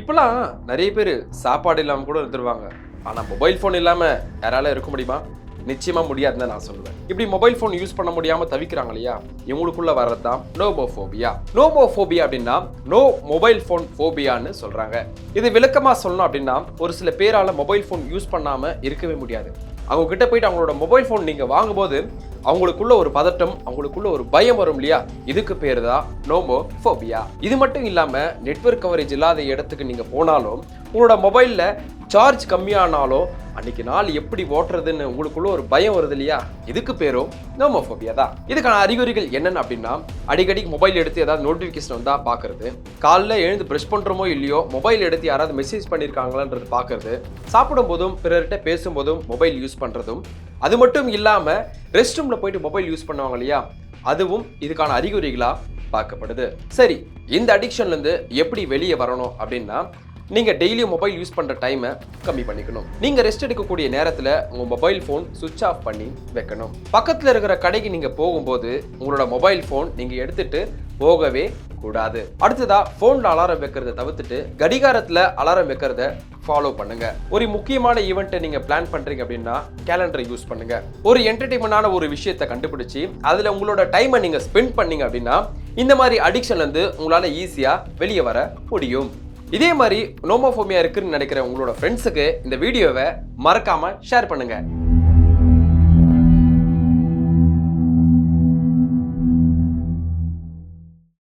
இப்போலாம் நிறைய பேர் சாப்பாடு இல்லாமல் கூட இருந்துருவாங்க. ஆனால் மொபைல் ஃபோன் இல்லாமல் யாரால இருக்க முடியுமா? நிச்சயமாக முடியாதுன்னு நான் சொல்லுவேன். இப்படி மொபைல் ஃபோன் யூஸ் பண்ண முடியாமல் தவிக்கிறாங்க இல்லையா? இவங்களுக்குள்ள வர்றது தான் நோமோஃபோபியா நோமோஃபோபியா அப்படின்னா நோ மொபைல் ஃபோன் ஃபோபியான்னு சொல்கிறாங்க இது விளக்கமாக சொல்லணும் அப்படின்னா ஒரு சில பேரால் மொபைல் ஃபோன் யூஸ் பண்ணாமல் இருக்கவே முடியாது. அவங்க கிட்ட போயிட்டு அவங்களோட மொபைல் ஃபோன் நீங்கள் வாங்கும்போது அவங்களுக்குள்ள ஒரு பதட்டம் அவங்களுக்குள்ள ஒரு பயம் வரும் இல்லையா? இதுக்கு பேர் தான் நோமோஃபோபியா இது மட்டும் இல்லாமல் நெட்வொர்க் கவரேஜ் இல்லாத இடத்துக்கு நீங்கள் போனாலும் உங்களோட மொபைலில் சார்ஜ் கம்மியானாலும் அன்னைக்கு நாள் எப்படி ஓட்டுறதுன்னு உங்களுக்குள்ள ஒரு பயம் வருது இல்லையா? இதுக்கு பேரும் நோமோஃபோபியா தான். இதுக்கான அறிகுறிகள் என்னென்னு அப்படின்னா அடிக்கடி மொபைல் எடுத்து ஏதாவது நோட்டிஃபிகேஷன் வந்தால் பார்க்குறது காலைல எழுந்து ப்ரெஷ் பண்ணுறோமோ இல்லையோ மொபைல் எடுத்து யாராவது மெசேஜ் பண்ணியிருக்காங்களான்றது பார்க்குறது சாப்பிடும் போதும் பிறர்கிட்ட பேசும்போதும் மொபைல் யூஸ் பண்ணுறதும் அது மட்டும் இல்லாமல் ரெஸ்ட் ரூமில் போயிட்டு மொபைல் யூஸ் பண்ணுவாங்க இல்லையா? அதுவும் இதுக்கான அறிகுறிகளாக பார்க்கப்படுது. சரி இந்த அடிக்ஷன்லேருந்து எப்படி வெளியே வரணும் அப்படின்னா நீங்கள் டெய்லியும் மொபைல் யூஸ் பண்ணுற டைமை கம்மி பண்ணிக்கணும். நீங்கள் ரெஸ்ட் எடுக்கக்கூடிய நேரத்தில் உங்கள் மொபைல் ஃபோன் சுவிட்ச் ஆஃப் பண்ணி வைக்கணும். பக்கத்தில் இருக்கிற கடைக்கு நீங்கள் போகும்போது உங்களோட மொபைல் ஃபோன் நீங்கள் எடுத்துகிட்டு போகவே கூடாது. அடுத்ததா போன்ல அலாரம் வைக்கிறத தவிர்த்துட்டு கடிகாரத்துல அலாரம் வைக்கிறத ஃபாலோ பண்ணுங்க. ஒரு முக்கியமான ஈவெண்ட்டை நீங்க பிளான் பண்றீங்க அப்படின்னா கேலண்டரை யூஸ் பண்ணுங்க. ஒரு என்டர்டைன்மெண்டான ஒரு விஷயத்தை கண்டுபிடிச்சு அதுல உங்களோட டைமை நீங்க ஸ்பெண்ட் பண்ணீங்க அப்படின்னா இந்த மாதிரி அடிக்ஷன்ல இருந்து உங்களால ஈஸியா வெளியே வர முடியும். இதே மாதிரி நோமோஃபோமியா இருக்குன்னு நினைக்கிற உங்களோட ஃப்ரெண்ட்ஸுக்கு இந்த வீடியோவை மறக்காம ஷேர் பண்ணுங்க.